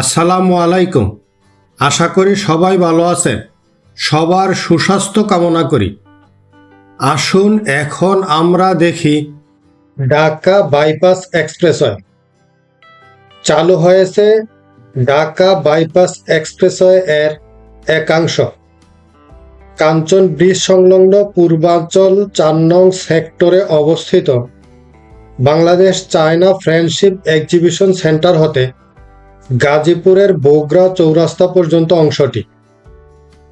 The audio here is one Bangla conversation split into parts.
আসসালামু আলাইকুম। আশা করি সবাই ভালো আছেন। সবার সুস্বাস্থ্য কামনা করি। আসুন এখন আমরা দেখি ঢাকা বাইপাস এক্সপ্রেসওয়ে। চালু হয়েছে ঢাকা বাইপাস এক্সপ্রেসওয়ে এর একাংশ। কাঞ্চন ব্রিজ সংলগ্ন পূর্বাঞ্চল চার নং সেক্টরে অবস্থিত Bangladesh China friendship exhibition centre হতে গাজীপুরের বগুড়া চৌরাস্তা পর্যন্ত অংশটি।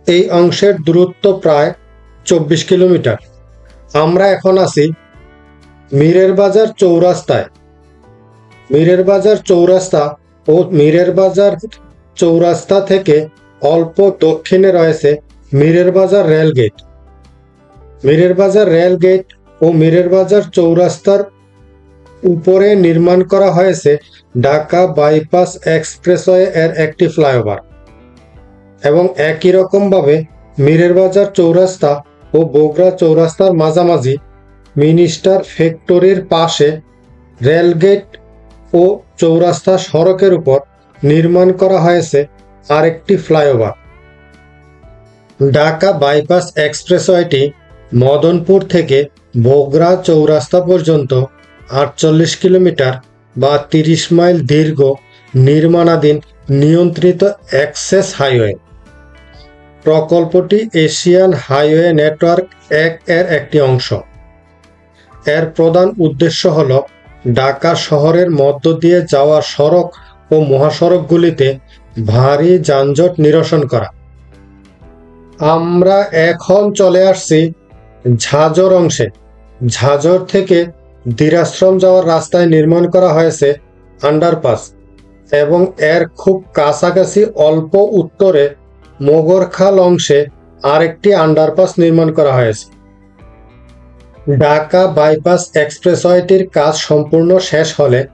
এই অংশের দূরত্ব প্রায় চব্বিশ কিলোমিটার। আমরা এখন আছি মীরের বাজার চৌরাস্তায়। মীরের বাজার চৌরাস্তা ও মীরের বাজার চৌরাস্তা থেকে অল্প দক্ষিণে রয়েছে মীরের বাজার রেলগেট মীরের বাজার রেলগেট ও মীরের বাজার চৌরাস্তার উপরে নির্মাণ করা হয়েছে ঢাকা বাইপাস এক্সপ্রেসওয়ে এর একটি ফ্লাইওভার এবং একই রকমভাবে মীরের বাজার চৌরাস্তা ও বগুড়া চৌরাস্তার মাঝামাঝি মিনিস্টার ফ্যাক্টরির পাশে রেলগেট ও চৌরাস্তা সড়কের উপর নির্মাণ করা হয়েছে আরেকটি ফ্লাইওভার। ঢাকা বাইপাস এক্সপ্রেসওয়েটি মদনপুর থেকে বগুড়া চৌরাস্তা পর্যন্ত আটচল্লিশ কিলোমিটার বা তিরিশ মাইল দীর্ঘ নির্মাণাধীন নিয়ন্ত্রিত অ্যাক্সেস হাইওয়ে। প্রকল্পটি এশিয়ান হাইওয়ে নেটওয়ার্ক এক এর একটি অংশ। এর প্রধান উদ্দেশ্য হল ঢাকা শহরের মধ্য দিয়ে যাওয়া সড়ক ও মহাসড়কগুলিতে ভারী যানজট নিরসন করা। আমরা এখন চলে আসছি ঝাঁঝর অংশে। ঝাঁঝর থেকে দিরাশ্রম যাওয়ার রাস্তায় নির্মাণ করা হয়েছে আন্ডারপাস এবং এর খুব কাছাকাছি অল্প উত্তরে মোগরখাল অংশে আরেকটি আন্ডারপাস নির্মাণ করা হয়েছে। ঢাকা বাইপাস এক্সপ্রেসওয়েটির কাজ সম্পূর্ণ শেষ হলে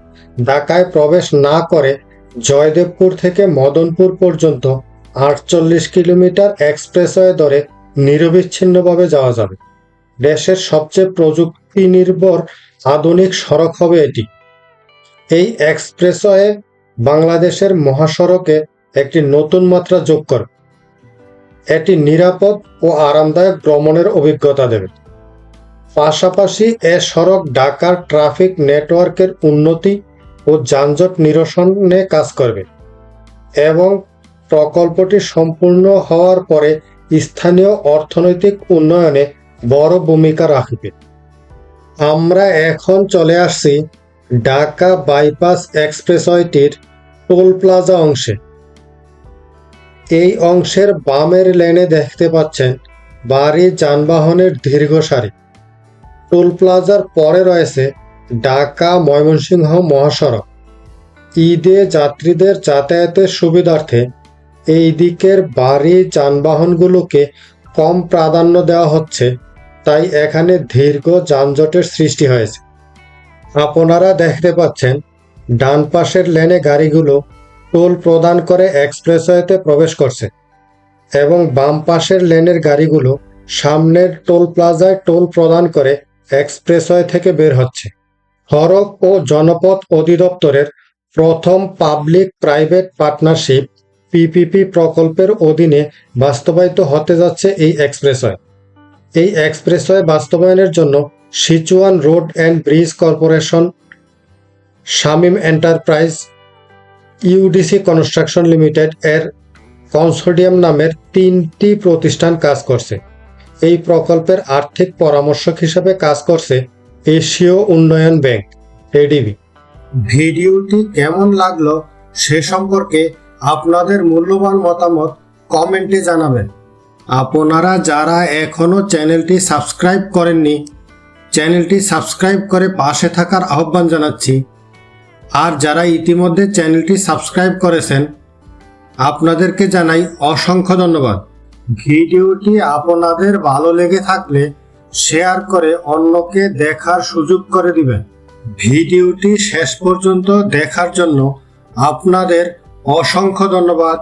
ঢাকায় প্রবেশ না করে জয়দেবপুর থেকে মদনপুর পর্যন্ত আটচল্লিশ কিলোমিটার এক্সপ্রেসওয়ে ধরে নিরবিচ্ছিন্নভাবে যাওয়া যাবে। দেশের সবচেয়ে প্রযুক্তি নির্ভর আধুনিক সড়ক হবে এটি। এই এক্সপ্রেসওয়ে বাংলাদেশের মহাসড়কে একটি নতুন মাত্রা যোগ করে। এটি নিরাপদ ও আরামদায়ক ভ্রমণের অভিজ্ঞতা দেবে। পাশাপাশি এ সড়ক ঢাকার ট্রাফিক নেটওয়ার্কের উন্নতি ও যানজট নিরসনে কাজ করবে এবং প্রকল্পটি সম্পূর্ণ হওয়ার পরে স্থানীয় অর্থনৈতিক উন্নয়নে বড় ভূমিকা রাখবে। আমরা এখন চলে আসছি ঢাকা বাইপাস এক্সপ্রেসওয়েটির টোল প্লাজা অংশে। এই অংশের বামের লেনে দেখতে পাচ্ছেন বাড়ি যানবাহনের দীর্ঘ সারি। টোল প্লাজার পরে রয়েছে ঢাকা ময়মনসিংহ মহাসড়ক। ঈদে যাত্রীদের যাতায়াতের সুবিধার্থে এই দিকের বাড়ি যানবাহনগুলোকে কম প্রাধান্য দেওয়া হচ্ছে তাই এখানে দীর্ঘ যানজটের সৃষ্টি হয়েছে। আপনারা দেখতে পাচ্ছেন, ডান পাশের লেনে গাড়িগুলো টোল প্রদান করে এক্সপ্রেসওয়েতে প্রবেশ করছে এবং বাম পাশের লেনের গাড়িগুলো সামনের টোল প্লাজায় টোল প্রদান করে এক্সপ্রেসওয়ে থেকে বের হচ্ছে। সড়ক ও জনপথ অধিদপ্তরের প্রথম পাবলিক প্রাইভেট পার্টনারশিপ পিপিপি প্রকল্পের অধীনে বাস্তবায়িত হতে যাচ্ছে এই এক্সপ্রেসওয়ে। এই এক্সপ্রেসওয়ে বাস্তবায়নের জন্য Sichuan road and bridge corporation, Shamim enterprise, UDC construction limited এর কনসোডিয়াম নামের তিনটি প্রতিষ্ঠান কাজ করছে। এই প্রকল্পের আর্থিক পরামর্শক হিসেবে কাজ করছে এশীয় উন্নয়ন ব্যাংক, এডিবি। ভিডিওটি কেমন লাগল সে সম্পর্কে আপনাদের মূল্যবান মতামত কমেন্টে জানাবেন। আপনারা যারা এখনও চ্যানেলটি সাবস্ক্রাইব করেননি, চ্যানেলটি সাবস্ক্রাইব করে পাশে থাকার আহ্বান জানাচ্ছি। আর যারা ইতিমধ্যে চ্যানেলটি সাবস্ক্রাইব করেছেন, আপনাদেরকে জানাই অসংখ্য ধন্যবাদ। ভিডিওটি আপনাদের ভালো লেগে থাকলে শেয়ার করে অন্যকে দেখার সুযোগ করে দিবেন। ভিডিওটি শেষ পর্যন্ত দেখার জন্য আপনাদের অসংখ্য ধন্যবাদ।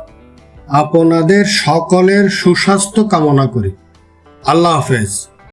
আপনাদের সকলের সুস্বাস্থ্য কামনা করি। আল্লাহ হাফেজ।